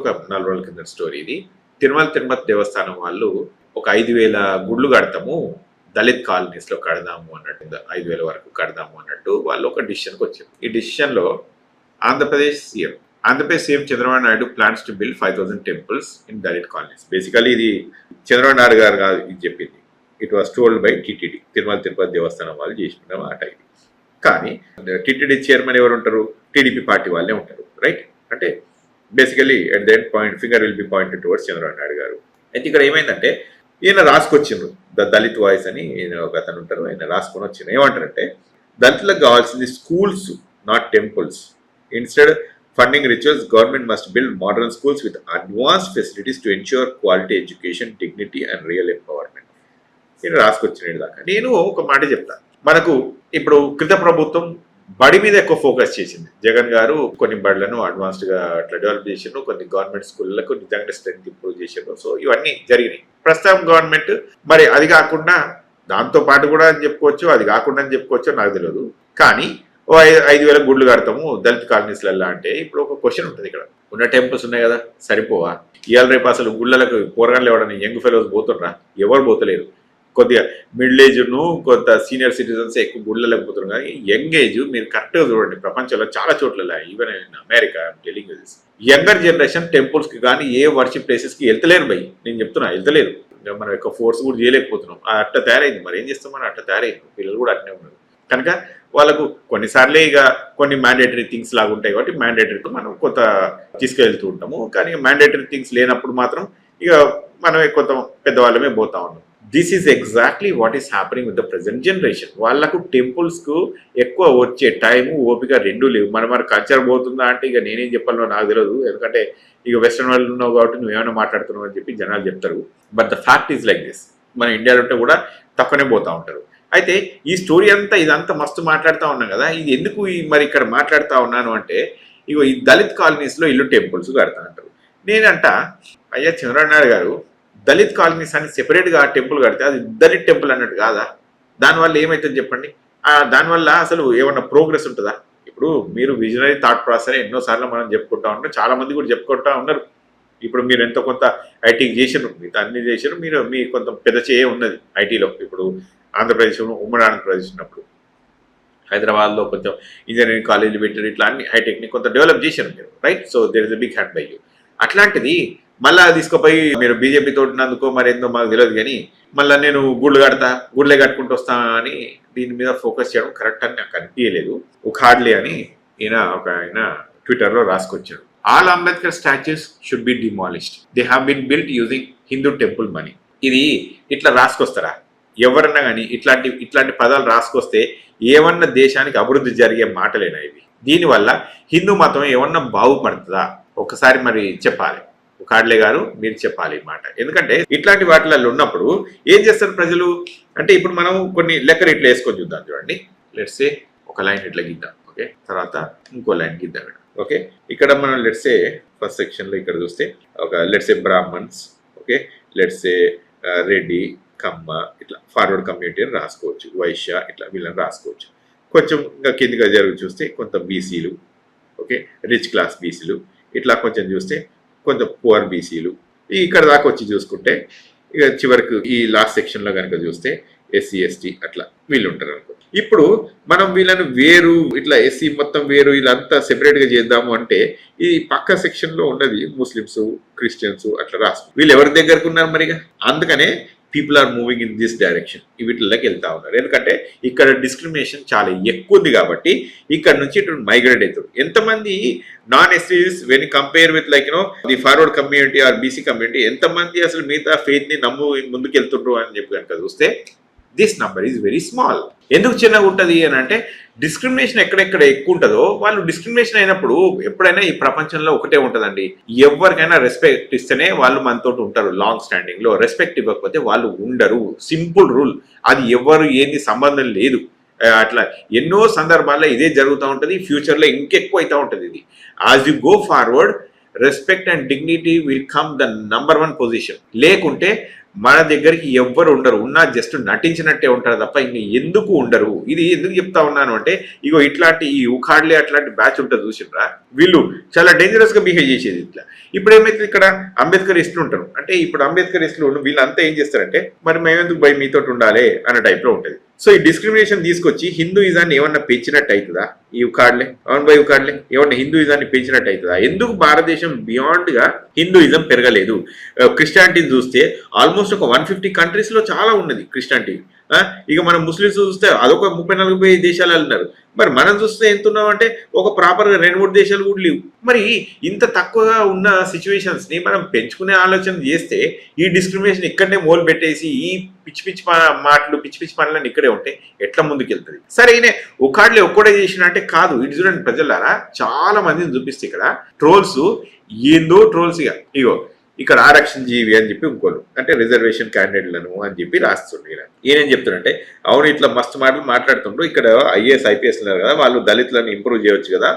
ఒక నాలుగు రోజుల కింద స్టోరీ ఇది. తిరుమల తిరుమతి దేవస్థానం వాళ్ళు ఒక ఐదు వేల గుళ్ళు కడతాము దళిత్ కాలనీస్లో కడదాము అన్నట్టు ఐదు వేల వరకు కడదాము అన్నట్టు వాళ్ళు ఒక డిసిషన్కి వచ్చారు. ఈ డిసిషన్లో Andhra Pradesh CM Andhra Pradesh CM Chandrababu Naidu plans to build five thousand temples in Dalit colonies basically ఇది చంద్రబాబు నాయుడు గారు కాదు ఇది చెప్పింది. It was told by TTD Tirumala Tirupati Devasthanam వాళ్ళు చేసిన మాట ఇది. కానీ టిటిడి చైర్మన్ ఎవరు ఉంటారు? టీడీపీ పార్టీ వాళ్ళే ఉంటారు రైట్ అంటే basically at the end point finger will be point towards Chandrababu Naidu garu. అయితే ఇక్కడ ఏమైందంటే ఈయన రాసుకొచ్చిండ్రు. ద దళిత్ వాయిస్ అని ఈయన ఒక అతను ఉంటారు ఆయన రాసుకొని వచ్చిండ్రు. ఏమంటారంటే దళితులకు కావాల్సింది schools not temples instead funding rituals government must build modern schools with advance facilities to ensure quality education dignity and real empowerment నేను రాసుకొచ్చిన దాకా. నేను ఒక మాట చెప్తాను మనకు ఇప్పుడు క్రిత ప్రభుత్వం బడి మీద ఎక్కువ ఫోకస్ చేసింది. జగన్ గారు కొన్ని బడులను అడ్వాన్స్డ్గా అట్లా డెవలప్ చేసారు కొన్ని గవర్నమెంట్ స్కూళ్ళకు నిజంగా స్ట్రెంత్ ఇంప్రూవ్ చేసిండ్రు. సో ఇవన్నీ జరిగినాయి. ప్రస్తుతం గవర్నమెంట్ మరి అది కాకుండా దాంతో పాటు కూడా అని చెప్పుకోవచ్చు అది కాకుండా అని చెప్పుకోవచ్చు నాకు తెలియదు కానీ ఓ ఐదు వేల గుడ్లు కడతాము దళిత కాలనీస్లల్లా అంటే ఇప్పుడు ఒక క్వశ్చన్ ఉంటుంది ఇక్కడ. ఉన్న టెంపుల్స్ ఉన్నాయి కదా సరిపోవా? ఇవాళ రేపు అసలు గుళ్ళలకు పోరగాళ్ళు ఎవడని యంగ్ ఫెలోస్ పోతుండ్రా? ఎవరు పోతలేరు? కొద్దిగా మిడిల్ ఏజ్ను కొంత సీనియర్ సిటిజన్స్ ఎక్కువ గుళ్ళలేకపోతున్నారు కానీ యంగ్ ఏజ్ మీరు కరెక్ట్గా చూడండి ప్రపంచంలో చాలా చోట్ల even in America telling younger generation టెంపుల్స్కి కానీ ఏ వర్షిప్ ప్లేసెస్కి వెళ్తలేరు భయ్. నేను చెప్తున్నా వెళ్తలేరు. ఇంకా మనం యొక్క ఫోర్స్ కూడా చేయలేకపోతున్నాం. అట్ట తయారైంది. మరి ఏం చేస్తాం మనం? అట్ట తయారైంది. పిల్లలు కూడా అట్నే ఉన్నారు. కనుక వాళ్ళకు కొన్నిసార్లే ఇక కొన్ని మ్యాండేటరీ థింగ్స్ లాగా ఉంటాయి కాబట్టి మ్యాండేటరీ మనం కొంత తీసుకెళ్తూ ఉంటాము. కానీ మ్యాండేటరీ థింగ్స్ లేనప్పుడు మాత్రం ఇక మనమే కొంత పెద్దవాళ్ళమే పోతా ఉన్నాం. This is exactly what is happening with the present generation వాళ్ళకు టెంపుల్స్కు ఎక్కువ వచ్చే టైము ఓపిక రెండు లేవు. మన మన కల్చర్ పోతుందా అంటే ఇక నేనేం చెప్పాలో నాకు తెలియదు ఎందుకంటే ఇక వెస్ట్రన్ వరల్డ్ ఉన్నావు కాబట్టి నువ్వేమైనా మాట్లాడుతున్నావు అని చెప్పి జనాలు చెప్తారు. But the fact is like this మన ఇండియాలో ఉంటే కూడా తక్కువనే పోతూ ఉంటారు. అయితే ఈ స్టోరీ అంతా ఇదంతా మస్తు మాట్లాడుతూ ఉన్నాం కదా. ఇది ఎందుకు మరి ఇక్కడ మాట్లాడుతూ ఉన్నాను అంటే ఇగో ఈ దళిత్ కాలనీస్లో ఇల్లు టెంపుల్స్ కడతా అంటారు నేనంట అయ్యా చంద్రనాయుడు నాయుడు గారు దళిత్ కాలనీస్ అని సెపరేట్గా టెంపుల్ కడితే అది దళిత్ టెంపుల్ అన్నట్టు కాదా? దానివల్ల ఏమవుతుంది చెప్పండి? దానివల్ల అసలు ఏమన్నా ప్రోగ్రెస్ ఉంటుందా? ఇప్పుడు మీరు విజనరీ థాట్ ప్రాసెస్ ఎన్నో సార్లు మనం చెప్పుకుంటా ఉంటాం. చాలామంది కూడా చెప్పుకుంటా ఉన్నారు. ఇప్పుడు మీరు ఎంతో కొంత ఐటీకి చేసారు మిగతా అన్ని చేసారు మీరు మీ కొంత పెద్ద చేయ ఉన్నది ఐటీలో ఇప్పుడు ఆంధ్రప్రదేశ్ ఉమ్మడి ఆంధ్రప్రదేశ్ ఉన్నప్పుడు. హైదరాబాద్లో కొంచెం ఇంజనీరింగ్ కాలేజీలు పెట్టారు. ఇట్లా అన్ని హైటెక్ని కొంత డెవలప్ చేశారు మీరు right so there is a big hand by you అట్లాంటిది మళ్ళా తీసుకుపోయి మీరు బీజేపీ తోటినందుకో మరి ఏందో మాకు తెలియదు కానీ మళ్ళీ నేను గుళ్ళు కడతా గుళ్ళే కట్టుకుంటూ వస్తా అని దీని మీద ఫోకస్ చేయడం కరెక్ట్ అని నాకు అనిపించలేదు ఉఖాడ్లే అని ఈయన ఒక ఆయన ట్విట్టర్లో రాసుకొచ్చాడు all Ambedkar statues should be demolished they have been built using Hindu temple money ఇది ఇట్లా రాసుకొస్తారా? ఎవరన్నా కానీ ఇట్లాంటి ఇట్లాంటి పదాలు రాసుకొస్తే ఏమన్నా దేశానికి అభివృద్ధి జరిగే మాటలేనా ఇవి? దీనివల్ల హిందూ మతం ఏమన్నా బాగుపడుతుందా? ఒకసారి మరి చెప్పాలి. కాడ్లే గారు మీరు చెప్పాలి మాట. ఎందుకంటే ఇట్లాంటి వాటిలలో ఉన్నప్పుడు ఏం చేస్తారు ప్రజలు? అంటే ఇప్పుడు మనం కొన్ని లెక్కలు ఇట్లా వేసుకొని చూద్దాం చూడండి. లెట్సే ఒక లైన్ ఇట్లా గీద్దాం ఓకే తర్వాత ఇంకో లైన్ గీద్దాం ఓకే ఇక్కడ మనం లెట్సే ఫస్ట్ సెక్షన్లో ఇక్కడ చూస్తే ఒక let's say Brahmins okay let's say uh, Reddy Kamma ఇట్లా ఫార్వర్డ్ కమ్యూనిటీ అని రాసుకోవచ్చు. వైశ్య ఇట్లా వీళ్ళని రాసుకోవచ్చు. కొంచెం ఇంకా కిందిగా జరుగు చూస్తే కొంత బీసీలు ఓకే రిచ్ క్లాస్ బీసీలు ఇట్లా కొంచెం చూస్తే కొంచెం పువర్ బీసీలు ఇక్కడ దాకా వచ్చి చూసుకుంటే ఇక చివరికి ఈ లాస్ట్ సెక్షన్లో కనుక చూస్తే ఎస్సీ ఎస్టీ అట్లా వీళ్ళు ఉంటారు అనుకో. ఇప్పుడు మనం వీళ్ళని వేరు ఇట్లా ఎస్సీ మొత్తం వేరు వీళ్ళంతా సెపరేట్గా చేద్దాము అంటే ఈ పక్క సెక్షన్లో ఉన్నది ముస్లిమ్స్ క్రిస్టియన్స్ అట్లా రాసు వీళ్ళు ఎవరి దగ్గరకు ఉన్నారు మరిగా? అందుకనే people are moving in this direction వీటిలోకి వెళ్తా ఉన్నారు. ఎందుకంటే ఇక్కడ డిస్క్రిమినేషన్ చాలా ఎక్కువ ఉంది కాబట్టి ఇక్కడ నుంచి ఇటు మైగ్రేట్ అవుతారు. ఎంతమంది non STs when compare with like you know the forward community or BC community ఎంతమంది అసలు మిగతా ఫెయిత్ని నమ్ము ముందుకు వెళ్తుండ్రు అని చెప్పి కనుక చూస్తే this number is very small ఎందుకు చిన్నగా ఉంటుంది అని అంటే డిస్క్రిమినేషన్ ఎక్కడెక్కడ ఎక్కువ ఉంటుందో వాళ్ళు డిస్క్రిమినేషన్ అయినప్పుడు ఎప్పుడైనా ఈ ప్రపంచంలో ఒకటే ఉంటుందండి. ఎవరికైనా రెస్పెక్ట్ ఇస్తేనే వాళ్ళు మనతో ఉంటారు లాంగ్ స్టాండింగ్లో రెస్పెక్ట్ ఇవ్వకపోతే వాళ్ళు ఉండరు. సింపుల్ రూల్ అది ఎవరు ఏంది సంబంధం లేదు. అట్లా ఎన్నో సందర్భాల్లో ఇదే జరుగుతూ ఉంటుంది. ఫ్యూచర్లో ఇంకెక్కువ అవుతూ ఉంటుంది ఇది. As you go forward respect and dignity will come the number one position లేకుంటే మన దగ్గరికి ఎవ్వరు ఉండరు. ఉన్నా జస్ట్ నటించినట్టే ఉంటారు తప్ప ఇంకా ఎందుకు ఉండరు? ఇది ఎందుకు చెప్తా ఉన్నాను అంటే ఇగో ఇట్లాంటి ఈ ఉఖాడ్లే అట్లాంటి బ్యాచ్ ఉంటుంది చూసిండ్రా వీళ్ళు చాలా డేంజరస్గా బిహేవ్ చేసేది ఇట్లా. ఇప్పుడు ఏమైతే ఇక్కడ? అంబేద్కర్ ఇస్టులు ఉంటారు. అంటే ఇప్పుడు అంబేద్కర్ ఇస్టులు వీళ్ళంతా ఏం చేస్తారంటే మరి మేమెందుకు భయ మీతో ఉండాలి అన్న టైప్లో ఉంటుంది. సో ఈ డిస్క్రిమినేషన్ తీసుకొచ్చి హిందూయిజాన్ని ఏమన్నా పెంచినట్టు అవుతుందా ఈ ఉకాడ్లే అవును బై ఉకాడ్లే ఏమన్నా హిందూయిజాన్ని పెంచినట్టు అవుతుందా ఎందుకు భారతదేశం బియాండ్గా హిందూయిజం పెరగలేదు uh, క్రిస్టియానిటీని చూస్తే ఆల్మోస్ట్ ఒక వన్ ఫిఫ్టీ కంట్రీస్లో చాలా ఉన్నది క్రిస్టియానిటీ ఇక మనం ముస్లిమ్స్ చూస్తే అదొక ముప్పై నలభై దేశాలు వెళ్తున్నారు మరి మనం చూస్తే ఎంత ఉన్నామంటే ఒక ప్రాపర్గా రెండు మూడు దేశాలు కూడా లేవు. మరి ఇంత తక్కువగా ఉన్న సిచ్యువేషన్స్ని మనం పెంచుకునే ఆలోచన చేస్తే ఈ డిస్క్రిమినేషన్ ఇక్కడనే మోలు పెట్టేసి ఈ పిచ్చి పిచ్చి మాటలు పిచ్చి పిచ్చి పనులను ఇక్కడే ఉంటే ఎట్లా ముందుకెళ్తుంది? సరే ఈయన ఒక్కడే ఒక్కడే చేసిన అంటే కాదు. ఇటు చూడండి ప్రజలారా చాలా మందిని చూపిస్తే ఇక్కడ ట్రోల్స్ ఏందో ట్రోల్స్ ఇక. ఇగో ఇక్కడ ఆరక్షణ జీవి అని చెప్పి ఇంకోళ్ళు అంటే రిజర్వేషన్ క్యాండిడేట్లను అని చెప్పి రాస్తుండ్రు ఈయనేం. చెప్తున్నారంటే అవును ఇట్లా మస్తు మాటలు మాట్లాడుతుండ్రు ఇక్కడ ఐఏఎస్ ఐపీఎస్ ఉన్నారు కదా వాళ్ళు దళితులను ఇంప్రూవ్ చేయొచ్చు కదా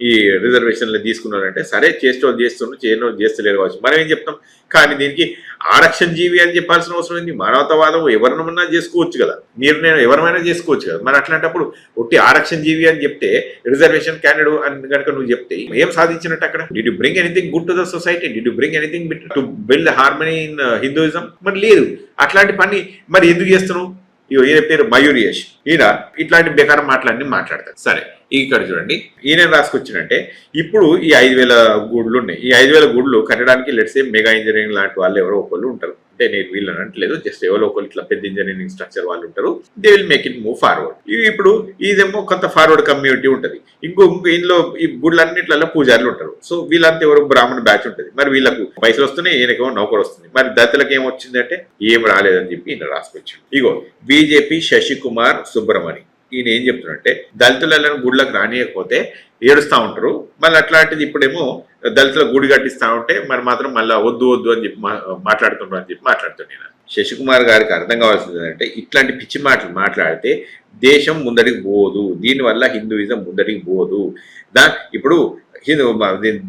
ఈ రిజర్వేషన్లు తీసుకున్నారంటే సరే చేసేవాళ్ళు చేస్తుండ్రు చేయని వాళ్ళు చేస్తలేరు కావచ్చు. మనం ఏం చెప్తాం? కానీ దీనికి ఆరక్షణ జీవి అని చెప్పాల్సిన అవసరం ఏంది? మానవతావాదం ఎవరినమన్నా చేసుకోవచ్చు కదా. మీరు నేను ఎవరిమైనా చేసుకోవచ్చు కదా. మరి అట్లాంటప్పుడు ఒట్టి ఆరక్షణ జీవి అని చెప్తే రిజర్వేషన్ క్యాండిడేట్ అని కనుక నువ్వు చెప్తే ఏం సాధించినట్టు అక్కడ? Did bring anything good to the society did you bring anything to build harmony in Hinduism మరి లేదు. అట్లాంటి పని మరి ఎందుకు చేస్తున్నావు? ఈయన పేరు మయూరియేష్ ఈయన ఇట్లాంటి బేకారం మాటలన్నీ మాట్లాడతారు సరే. ఇక్కడ చూడండి ఈయన ఏం రాసుకొచ్చినంటే ఇప్పుడు ఈ ఐదు వేల గూడ్లు ఉన్నాయి ఈ ఐదు వేల గూడ్లు కట్టడానికి లెట్సే మెగా ఇంజనీరింగ్ లాంటి వాళ్ళు ఎవరో ఒకళ్ళు ఉంటారు. అంటే నేను వీళ్ళని అంటలేదు జస్ట్ ఎవరో ఒకళ్ళు ఇట్లా పెద్ద ఇంజనీరింగ్ స్ట్రక్చర్ వాళ్ళు ఉంటారు. They will make it move forward ఇవి ఇప్పుడు ఇదేమో కొంత ఫార్వర్డ్ కమ్యూనిటీ ఉంటుంది. ఇంకో ఇందులో ఈ గుడ్లన్నిట్లలో పూజారులు ఉంటారు. సో వీళ్ళంతా ఎవరు బ్రాహ్మణ బ్యాచ్ ఉంటుంది. మరి వీళ్ళకు పైసలు వస్తున్నాయి ఈయనకేమో నౌకరు వస్తుంది. మరి దళితులకు ఏమొచ్చిందంటే ఏం రాలేదని చెప్పి ఈయన రాసుకొచ్చాడు. ఇగో బీజేపీ శశికుమార్ సుబ్రమణి ఈయన ఏం చెప్తున్నాడంటే దళితులను గుడ్లకు రానియకపోతే ఏడుస్తూ ఉంటారు. మళ్ళీ అట్లాంటిది ఇప్పుడేమో దళితుల గుడి కట్టిస్తా ఉంటే మరి మాత్రం మళ్ళీ వద్దు వద్దు అని చెప్పి మా- మాట్లాడుతుండ్రు అని చెప్పి మాట్లాడుతున్నాను నేను శశికుమార్ గారికి అర్థం కావాల్సింది ఏంటంటే ఇట్లాంటి పిచ్చి మాటలు మాట్లాడితే దేశం ముందడికి పోదు. దీనివల్ల హిందూయిజం ముందడికి పోదు. దా ఇప్పుడు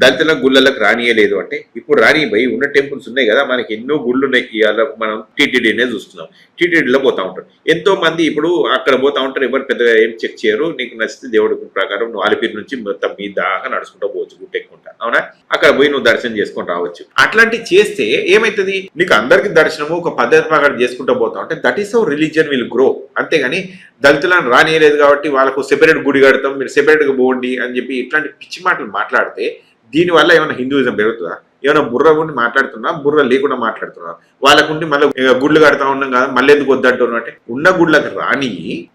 దళితుల గుళ్ళలకు రానియలేదు అంటే ఇప్పుడు రాని భయ్ ఉన్న టెంపుల్స్ ఉన్నాయి కదా మనకి ఎన్నో గుళ్ళు ఉన్నాయి ఇవాళ మనం టీటీడీనే చూస్తున్నాం. టీటీడీలో పోతా ఉంటారు. ఎంతో మంది ఇప్పుడు అక్కడ పోతా ఉంటారు. ఎవరు పెద్దగా ఏం చెక్ చేయరు. నీకు నచ్చితే దేవుడి ప్రకారం నువ్వు అలిపిరి నుంచి మొత్తం మీ దాకా నడుచుకుంటూ పోవచ్చు గుట్టెక్కుంటా అవునా? అక్కడ పోయి నువ్వు దర్శనం చేసుకొని రావచ్చు. అట్లాంటి చేస్తే ఏమైతుంది? నీకు అందరికి దర్శనము ఒక పద్ధతి ప్రకారం చేసుకుంటూ పోతా ఉంటే that is our religion will grow అంతేగాని దళితులను రానియలేదు కాబట్టి వాళ్ళకు సెపరేట్ గుడి కడతాం మీరు సెపరేట్గా పోండి అని చెప్పి ఇట్లాంటి పిచ్చి మాటలు మాట్లాడితే దీనివల్ల ఏమైనా హిందూయిజం పెరుగుతుందా? ఏమైనా బుర్ర ఉండి మాట్లాడుతున్నా బుర్ర లేకుండా మాట్లాడుతున్నా? వాళ్ళకుండి మళ్ళీ గుడ్లు కడతా ఉన్నాం కదా మళ్ళీ ఎందుకు వద్దంటున్నా అంటే ఉన్న గుడ్లకు రాని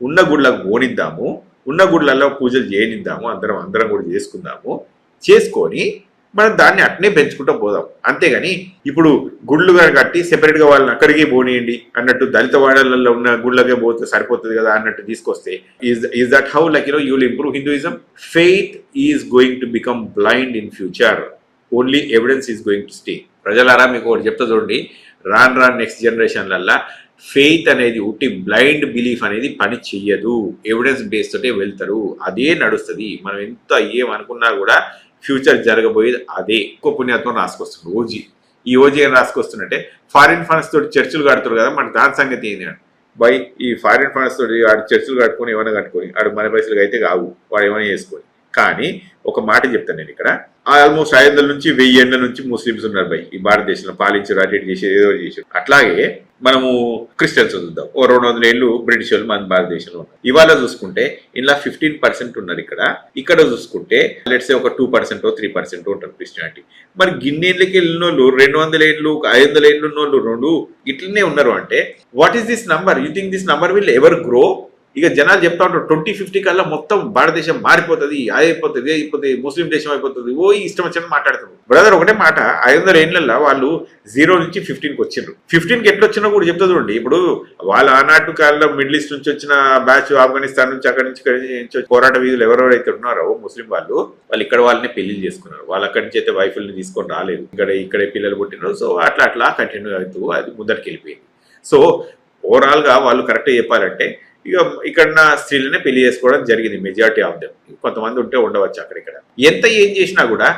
ఉన్న గుళ్ళకి పోనిద్దాము ఉన్న గుడ్లలో పూజలు చేయనిద్దాము అందరం అందరం కూడా చేసుకుందాము చేసుకొని మనం దాన్ని అట్నే పెంచుకుంటూ పోదాం. అంతేగాని ఇప్పుడు గుళ్ళు కట్టి సెపరేట్గా వాళ్ళని అక్కడికి పోనీయండి అన్నట్టు దళిత వాడలలో ఉన్న గుళ్ళకే పోతే సరిపోతుంది కదా అన్నట్టు తీసుకొస్తే is is that how like you you will improve Hinduism faith is going to become blind in future only evidence is going to stay ప్రజలారా మీకు ఒకటి చెప్తా చూడండి. రాన్ రాన్ నెక్స్ట్ జనరేషన్లల్లా ఫెయిత్ అనేది ఉట్టి బ్లైండ్ బిలీఫ్ అనేది పని చెయ్యదు. ఎవిడెన్స్ బేస్ తోటే వెళ్తారు. అదే నడుస్తుంది. మనం ఎంత ఏమనుకున్నా కూడా ఫ్యూచర్ జరగబోయేది అదే. ఎక్కువ పుణ్యాత్మం రాసుకొస్తుంది. ఓజీ. ఈ ఓజీ అని రాసుకొస్తుందంటే ఫారిన్ ఫండ్స్ తోటి చర్చలు కడుతున్నారు కదా మన దాని సంగతి ఏంది బై ఈ ఫారిన్ ఫండ్స్ తోటి ఆడు చర్చలు కట్టుకొని ఏమైనా కట్టుకొని ఆడు మన పైసలు అయితే కావు. వాడు ఏమైనా చేసుకొని. కానీ ఒక మాట చెప్తాను నేను ఇక్కడ. ఆల్మోస్ట్ ఐదు వందల నుంచి వెయ్యి ఏళ్ళ నుంచి ముస్లిమ్స్ ఉన్నారు బై ఈ భారతదేశంలో పాలించారు అటెండ్ చేసేది చేసి ఏదో చేసారు అట్లాగే మనము క్రిస్టియన్స్ చూద్దాం. ఓ రెండు వందల ఏళ్ళు బ్రిటిష్ వాళ్ళు మన భారతదేశంలో ఉన్నారు. ఇవాళ చూసుకుంటే ఇలా ఫిఫ్టీన్ పర్సెంట్ ఉన్నారు ఇక్కడ. ఇక్కడ చూసుకుంటే లెట్స్ ఒక టూ పర్సెంట్ త్రీ పర్సెంట్ ఉంటారు క్రిస్టియానిటీ. మరి గిన్నెళ్ళకి వెళ్ళిన వాళ్ళు రెండు వందల ఏళ్ళు ఐదు వందల ఏళ్ళు ఉన్న వాళ్ళు రెండు ఇట్లనే ఉన్నారు అంటే what is this number you think this number will ever grow ఇక జనాలు చెప్తా ఉంటారు ట్వంటీ ఫిఫ్టీ కల్లా మొత్తం భారతదేశం మారిపోతుంది అయిపోతుంది అయిపోతుంది ముస్లిం దేశం అయిపోతుంది. ఓ ఇష్టం వచ్చిన మాట్లాడతారు బ్రదర్ ఒకటే మాట ఐదు వందల ఏళ్ళల్లో వాళ్ళు జీరో నుంచి ఫిఫ్టీన్కి వచ్చిండ్రు. ఫిఫ్టీన్కి ఎట్లా వచ్చినా కూడా చెప్తా చూడండి ఇప్పుడు వాళ్ళ ఆనాటి కాలంలో మిడిల్ ఈస్ట్ నుంచి వచ్చిన బ్యాచ్ ఆఫ్ఘనిస్తాన్ నుంచి అక్కడి నుంచి నుంచి పోరాట వీధులు ఎవరెవరైతే ఉన్నారో ముస్లిం వాళ్ళు వాళ్ళు ఇక్కడ వాళ్ళని పెళ్ళి చేసుకున్నారు. వాళ్ళు అక్కడి నుంచి అయితే వైఫుల్ని తీసుకొని రాలేదు. ఇక్కడ ఇక్కడే పిల్లలు పుట్టినారు. సో అట్లా అట్లా కంటిన్యూ అవుతూ అది ముందరికి వెళ్ళిపోయింది సో ఓవరాల్గా వాళ్ళు కరెక్ట్గా చెప్పాలంటే ఇక ఇక్కడ నా స్త్రీలనే పెళ్ళి చేసుకోవడం జరిగింది మెజారిటీ ఆఫ్ దెమ్ కొంతమంది ఉంటే ఉండవచ్చు అక్కడ ఇక్కడ. ఎంత ఏం చేసినా కూడా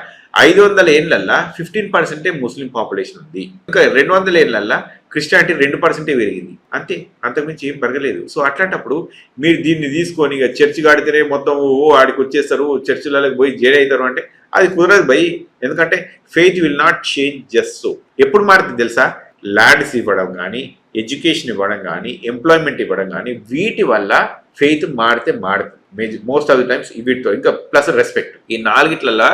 ఐదు వందల ఏళ్ళల్లా ఫిఫ్టీన్ పర్సెంటే ముస్లిం పాపులేషన్ ఉంది. ఇంకా రెండు వందల ఏళ్ళల్లా క్రిస్టియానిటీ రెండు పర్సెంటే పెరిగింది. అంతే అంతకుమించి ఏం పెరగలేదు. సో అట్లాంటప్పుడు మీరు దీన్ని తీసుకొని ఇక చర్చి ఆడితేనే మొత్తం ఓ ఆడికి వచ్చేస్తారు చర్చిలకు పోయి జైలు అవుతారు అంటే అది కుదరదు భయ్. ఎందుకంటే faith will not change just so ఎప్పుడు మారుతుంది తెలుసా? ల్యాండ్స్ ఇవ్వడం కానీ ఎడ్యుకేషన్ ఇవ్వడం కానీ ఎంప్లాయ్మెంట్ ఇవ్వడం కానీ వీటి వల్ల ఫెయిత్ మారితే మారుతుంది మోస్ట్ ఆఫ్ ది టైమ్స్ వీటితో ఇంకా ప్లస్ రెస్పెక్ట్. ఈ నాలుగిట్లలో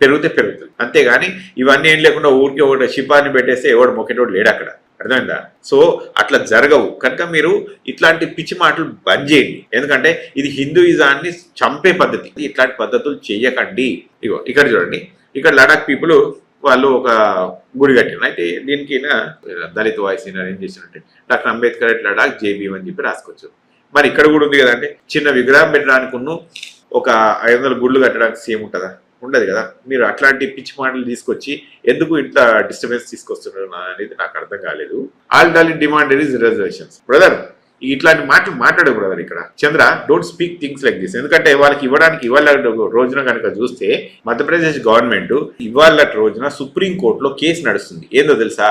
పెరిగితే పెరుగుతుంది. అంతేగాని ఇవన్నీ ఏం లేకుండా ఊరికి ఒకటి షిపాన్ని పెట్టేస్తే ఎవడు మొక్కేటోడు లేడు అక్కడ. అర్థమైందా? సో అట్లా జరగవు. కనుక మీరు ఇట్లాంటి పిచ్చి మాటలు బంద్ చేయండి. ఎందుకంటే ఇది హిందూయిజాన్ని చంపే పద్ధతి. ఇట్లాంటి పద్ధతులు చేయకండి. ఇగో ఇక్కడ చూడండి. ఇక్కడ లడాక్ పీపుల్ వాళ్ళు ఒక గుడి కట్టిన అయితే దీనికి దళిత వాయిస్ ఏం చేసినట్టే డాక్టర్ అంబేద్కర్ ఎట్ లడాక్ జేబీఎం అని చెప్పి రాసుకోవచ్చు మరి ఇక్కడ కూడా ఉంది కదంటే చిన్న విగ్రహం పెట్టడానికి ఒక ఐదు వందల గుళ్ళు కట్టడానికి సేమ్ ఉంటుందా? ఉండదు కదా. మీరు అట్లాంటి పిచ్చి మాటలు తీసుకొచ్చి ఎందుకు ఇంత డిస్టర్బెన్స్ తీసుకొస్తున్నారు అనేది నాకు అర్థం కాలేదు. All Dalit demand is reservations. Brother ఇట్లాంటి మాటలు మాట్లాడే బ్రదర్ ఇక్కడ. Chandra don't speak things like this ఎందుకంటే వాళ్ళకి ఇవ్వడానికి ఇవాళ రోజున కనుక చూస్తే మధ్యప్రదేశ్ గవర్నమెంట్ ఇవాళ రోజున సుప్రీం కోర్టులో కేసు నడుస్తుంది. ఏందో తెలుసా?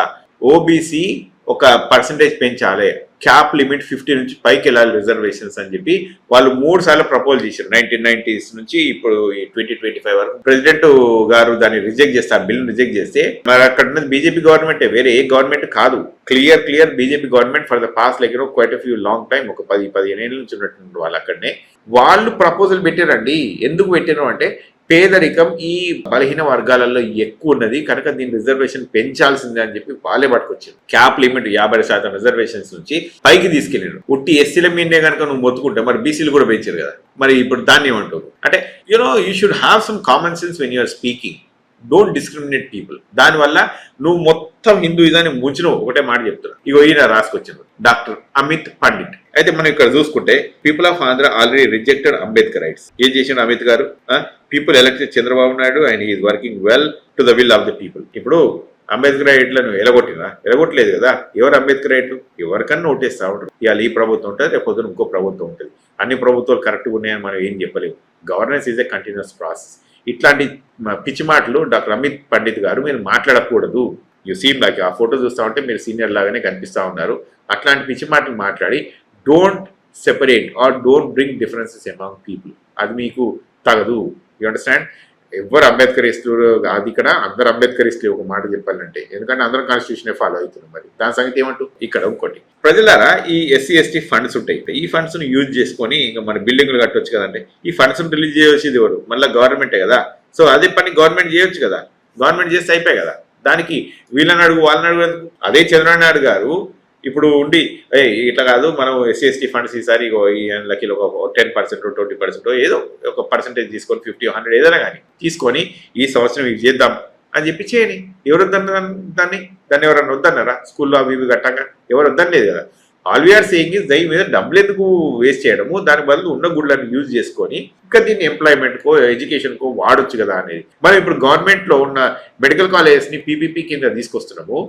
ఓబీసీ ఒక పర్సంటేజ్ పెంచాలి. క్యాప్ లిమిట్ ఫిఫ్టీ నుంచి పైకి వెళ్ళాలి రిజర్వేషన్స్ అని చెప్పి వాళ్ళు మూడు సార్లు ప్రపోజ్ చేశారు. నైన్టీన్ నైన్టీస్ నుంచి ఇప్పుడు ట్వంటీ ట్వంటీ ఫైవ్ వరకు. ప్రెసిడెంట్ గారు దాన్ని రిజెక్ట్ చేస్తే ఆ బిల్ రిజెక్ట్ చేస్తే మరి అక్కడ ఉన్నది బీజేపీ గవర్నమెంట్ వేరే ఏ గవర్నమెంట్ కాదు. Clear clear BJP government for the past like quite few long time ఒక పది పదిహేను ఏళ్ళ నుంచి ఉన్నటువంటి వాళ్ళు అక్కడనే. వాళ్ళు ప్రపోజల్ పెట్టారండి. ఎందుకు పెట్టారు అంటే పేదరికం ఈ బలహీన వర్గాలలో ఎక్కువ ఉన్నది. కనుక దీని రిజర్వేషన్ పెంచాల్సిందే అని చెప్పి వాళ్ళే పట్టుకొచ్చారు క్యాప్ లిమిట్ యాభై శాతం రిజర్వేషన్స్ నుంచి పైకి తీసుకెళ్ళారు ఉట్టి ఎస్సీల మీదే కనుక నువ్వు మొత్తుకుంటే మరి బీసీలు కూడా పెంచారు కదా. మరి ఇప్పుడు దాన్ని ఏమంటారు? అంటే you know you should have some common sense when you are speaking don't discriminate people దానివల్ల నువ్వు మొత్తం హిందూ ఇదాన్ని ముంచినవు. ఒకటే మాట చెప్తున్నా. ఇగో ఈయన రాసుకొచ్చింది డాక్టర్ అమిత్ పండిట్ అయితే మనం ఇక్కడ చూసుకుంటే people of Andhra already rejected Ambedkar rights ఏం చేసిండు Amit garu? People elected Chandrababu Naidu and is working well to the will of the people ఇప్పుడు అంబేద్కర్ రైట్లను ఎలగొట్టినా ఎలగొట్టలేదు కదా? ఎవరు అంబేద్కర్ రైట్లు? ఎవరికన్నా ఓటేస్తా ఉంటారు. ఇవాళ ఈ ప్రభుత్వం ఉంటుంది రేపు పొద్దున ఇంకో ప్రభుత్వం ఉంటుంది. అన్ని ప్రభుత్వాలు కరెక్ట్గా ఉన్నాయని మనం ఏం చెప్పలేము. Governance is a continuous process ఇట్లాంటి పిచ్చి మాటలు డాక్టర్ అమిత్ పండిత్ గారు మీరు మాట్లాడకూడదు. యు సీమ్ లైక్ ఆ ఫోటో చూస్తా ఉంటే మీరు సీనియర్ లాగానే కనిపిస్తా ఉన్నారు. అట్లాంటి పిచ్చి మాటలు మాట్లాడి don't separate or don't bring differences among people అది మీకు తగదు. యూ అండర్స్టాండ్ ఎవరు అంబేద్కరిస్తులు అది ఇక్కడ అందరు అంబేద్కరిస్తులు ఒక మాట చెప్పాలంటే. ఎందుకంటే అందరం కాన్స్టిట్యూషన్ ఫాలో అవుతున్నాం మరి. దాని సంగతి ఏమంటూ? ఇక్కడ ఇంకోటి. ప్రజలారా ఈ ఎస్సీ ఎస్టీ ఫండ్స్ ఉంటాయి. ఈ ఫండ్స్ను యూజ్ చేసుకొని ఇంకా మన బిల్డింగ్లు కట్టొచ్చు కదండి. ఈ ఫండ్స్ను రిలీజ్ చేయవచ్చేది ఎవరు? మళ్ళీ గవర్నమెంటే కదా. సో అదే పని గవర్నమెంట్ చేయొచ్చు కదా. గవర్నమెంట్ చేస్తే అయిపోయాయి కదా. దానికి వీళ్ళని అడుగు వాళ్ళని అడుగు అదే చంద్రబాబు నాయుడు గారు ఇప్పుడు ఉండి ఏ ఇట్లా కాదు మనం ఎస్సీఎస్టీ ఫండ్స్ ఈసారి ఈ లక్కీలో ఒక టెన్ పర్సెంట్ ట్వంటీ పర్సెంట్ ఏదో ఒక పర్సెంటేజ్ తీసుకొని ఫిఫ్టీ హండ్రెడ్ ఏదైనా కానీ తీసుకొని ఈ సంవత్సరం ఇది చేద్దాం అని చెప్పి చేయని. ఎవరు దాన్ని దాన్ని? ఎవరన్నా వద్దన్నారా? స్కూల్లో అవి ఇవి కట్టాక ఎవరు వద్దనలేదు కదా. ఆల్ వీఆర్ సేయింగ్ ఇస్ దయ మీద డబ్బులు ఎందుకు వేస్ట్ చేయడము? దాని బదులు ఉన్న గుడ్లను యూజ్ చేసుకొని ఇంకా దీన్ని ఎంప్లాయ్మెంట్కో ఎడ్యుకేషన్కో వాడొచ్చు కదా అనేది. మనం ఇప్పుడు గవర్నమెంట్లో ఉన్న మెడికల్ కాలేజెస్ని పీపీపీ కింద తీసుకొస్తున్నాము.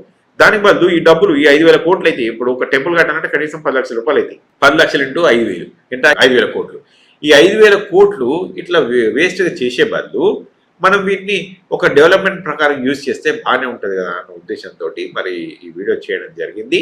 దానికి బదులు ఈ డబ్బులు ఈ ఐదు వేల కోట్లు అయితే ఇప్పుడు ఒక టెంపుల్ కట్టాలంటే కనీసం పది లక్షల రూపాయలు అవుతాయి పది లక్షలు ఇంటూ ఐదు వేలు. ఎంత ఐదు వేల కోట్లు. ఈ ఐదు వేల కోట్లు ఇట్లా వేస్ట్గా చేసే బదులు మనం వీటిని ఒక డెవలప్మెంట్ ప్రకారం యూజ్ చేస్తే బాగానే ఉంటుంది కదా అన్న ఉద్దేశంతో మరి ఈ వీడియో చేయడం జరిగింది.